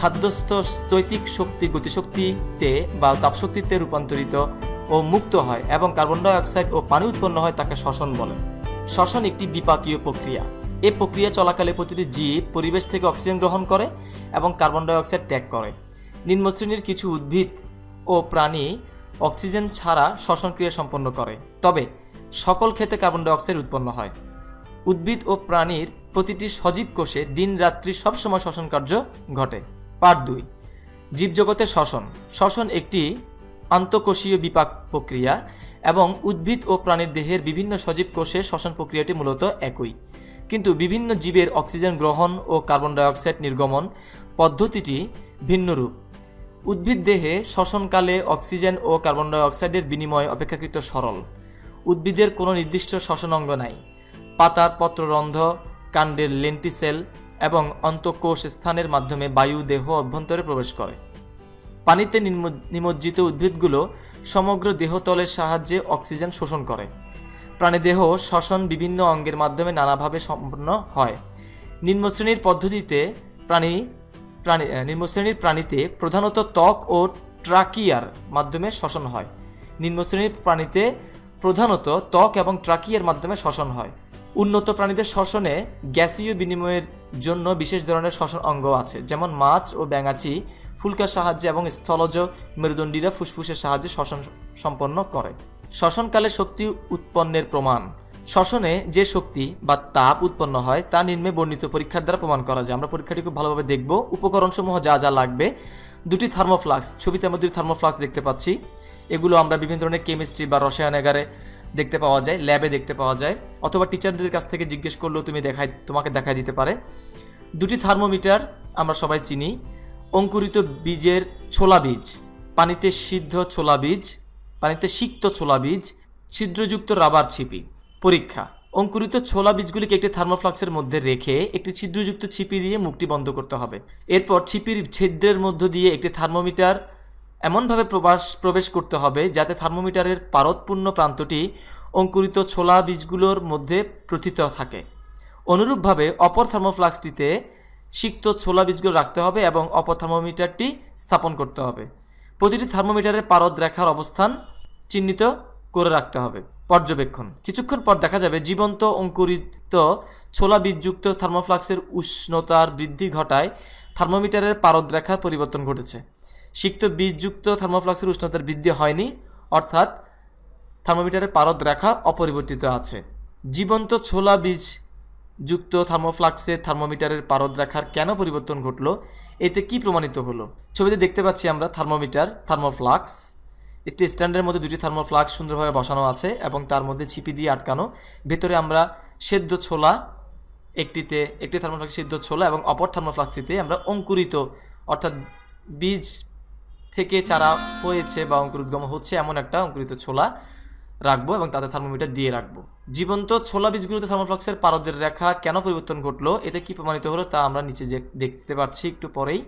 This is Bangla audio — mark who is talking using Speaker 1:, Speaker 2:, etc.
Speaker 1: খাদ্যস্থ স্থৈতিক শক্তি গতিশক্তিতে বা তাপশক্তিতে রূপান্তরিত ও মুক্ত হয় এবং কার্বন ডাই অক্সাইড ও পানি উৎপন্ন হয় তাকে শ্বসন বলে। শ্বসন একটি বিপাকীয় প্রক্রিয়া। এই প্রক্রিয়া চলাকালে প্রতিটি জীব পরিবেশ থেকে অক্সিজেন গ্রহণ করে এবং কার্বন ডাই অক্সাইড ত্যাগ করে। নিম্ন শ্রেণির কিছু উদ্ভিদ ও প্রাণী অক্সিজেন ছাড়া শ্বসন ক্রিয়া সম্পন্ন করে। তবে সকল ক্ষেত্রে কার্বন ডাইঅক্সাইড উৎপন্ন হয়। উদ্ভিদ ও প্রাণীর প্রতিটি সজীব কোষে দিন রাত্রি সবসময় শ্বসন কার্য ঘটে। পার্ট দুই জীবজগতের শ্বসন। শ্বসন একটি আন্তঃকোষীয় বিপাক প্রক্রিয়া এবং উদ্ভিদ ও প্রাণীর দেহের বিভিন্ন সজীব কোষে শ্বসন প্রক্রিয়াটি মূলত একই। কিন্তু বিভিন্ন জীবের অক্সিজেন গ্রহণ ও কার্বন ডাইঅক্সাইড নির্গমন পদ্ধতিটি ভিন্নরূপ উদ্ভিদ দেহে শ্বসনকালে অক্সিজেন ও কার্বন ডাইঅক্সাইডের বিনিময় অপেক্ষাকৃত সরল। উদ্ভিদের কোনো নির্দিষ্ট শ্বসন অঙ্গ নাই। পাতার পত্ররন্ধ্র, কাণ্ডের লেন্টিসেল এবং অন্তঃকোষ স্থানের মাধ্যমে বায়ু দেহ অভ্যন্তরে প্রবেশ করে। পানিতে নিমজ্জিত উদ্ভিদগুলো সমগ্র দেহতলের সাহায্যে অক্সিজেন শোষণ করে। প্রাণীদেহ শ্বসন বিভিন্ন অঙ্গের মাধ্যমে নানাভাবে সম্পন্ন হয়। নিম্নশ্রেণীর পদ্ধতিতে প্রাণী প্রাণী নিম্নশ্রেণীর প্রাণীতে প্রধানত ত্বক ও ট্রাকিয়ার মাধ্যমে শ্বসন হয়। নিম্নশ্রেণীর প্রাণীতে প্রধানত ত্বক এবং ট্রাকিয়ার মাধ্যমে শ্বসন হয়। উন্নত প্রাণীদের শ্বসনে গ্যাসীয় বিনিময়ের জন্য বিশেষ ধরনের শ্বসন অঙ্গ আছে, যেমন মাছ ও ব্যাঙাচি। ফুলকার সাহায্যে এবং স্থলজ মেরুদণ্ডীরা ফুসফুসের সাহায্যে শ্বসন সম্পন্ন করে। শ্বসনকালে শক্তি উৎপন্নের প্রমাণ। শ্বসনে যে শক্তি বা তাপ উৎপন্ন হয়, তা নিম্নে বর্ণিত পরীক্ষার দ্বারা প্রমাণ করা যায়। আমরা পরীক্ষাটি খুব ভালোভাবে দেখব। উপকরণসমূহ যা যা লাগবে। দুটি থার্মোফ্লাক্স, ছবিতে আমরা দুটি থার্মোফ্লাক্স দেখতে পাচ্ছি। এগুলো আমরা বিভিন্ন ধরনের কেমিস্ট্রি বা রসায়নাগারে দেখতে পাওয়া যায় ল্যাবে দেখতে পাওয়া যায়, অথবা টিচারদের কাছ থেকে জিজ্ঞেস করলেও তুমি দেখাই, তোমাকে দেখাই দিতে পারে। দুটি থার্মোমিটার আমরা সবাই চিনি, অঙ্কুরিত বীজের ছোলা বীজ, পানিতে সিদ্ধ ছোলা বীজ, পানিতে সিক্ত ছোলা বীজ, ছিদ্রযুক্ত রাবার ছিপি। পরীক্ষা, অঙ্কুরিত ছোলা বীজগুলিকে একটি থার্মোফ্লাক্সের মধ্যে রেখে একটি ছিদ্রযুক্ত ছিপি দিয়ে মুখটি বন্ধ করতে হবে। এরপর ছিপির ছিদ্রের মধ্য দিয়ে একটি থার্মোমিটার এমনভাবে প্রবাস, প্রবেশ করতে হবে যাতে থার্মোমিটারের পারদপূর্ণ প্রান্তটি অঙ্কুরিত ছোলা বীজগুলোর মধ্যে প্রথিত থাকে। অনুরূপভাবে অপর থার্মোফ্লাক্সটিতে সিক্ত ছোলা বীজগুলো রাখতে হবে এবং অপর থার্মোমিটারটি স্থাপন করতে হবে। প্রতিটি থার্মোমিটারের পারদ রেখার অবস্থান চিহ্নিত করে রাখতে হবে। পর্যবেক্ষণ। কিছুক্ষণ পর দেখা যাবে জীবন্ত অঙ্কুরিত ছোলা বীজযুক্ত থার্মোফ্লাক্সের উষ্ণতার বৃদ্ধি ঘটায় থার্মোমিটারের পারদ রেখার পরিবর্তন ঘটেছে। সিক্ত বীজযুক্ত থার্মোফ্লাক্সের উষ্ণতার বৃদ্ধি হয়নি, অর্থাৎ থার্মোমিটারের পারদ রেখা অপরিবর্তিত আছে। জীবন্ত ছোলা বীজ যুক্ত থার্মোফ্লাক্সে থার্মোমিটারের পারদ রেখার কেন পরিবর্তন ঘটলো, এতে কি প্রমাণিত হলো? ছবিতে দেখতে পাচ্ছি আমরা থার্মোমিটার, থার্মোফ্লাক্স। একটি স্ট্যান্ডের মধ্যে দুটি থার্মোফ্লাক্স সুন্দরভাবে বসানো আছে এবং তার মধ্যে ছিপি দিয়ে আটকানো। ভেতরে আমরা সেদ্ধ ছোলা, একটিতে, একটি থার্মোফ্লাক্স সেদ্ধ ছোলা এবং অপর থার্মোফ্লাক্সটিতে আমরা অঙ্কুরিত, অর্থাৎ বীজ থেকে চারা হয়েছে বা অঙ্কুরোদ্গম হচ্ছে এমন একটা অঙ্কুরিত ছোলা রাখব এবং তাতে থার্মোমিটার দিয়ে রাখব। জীবন্ত ছোলা বীজগুলোতে থার্মোফ্লাক্সের পারদের রেখা কেন পরিবর্তন ঘটলো, এতে কি প্রমাণিত হলো তা আমরা নিচে দেখতে পাচ্ছি একটু পরেই।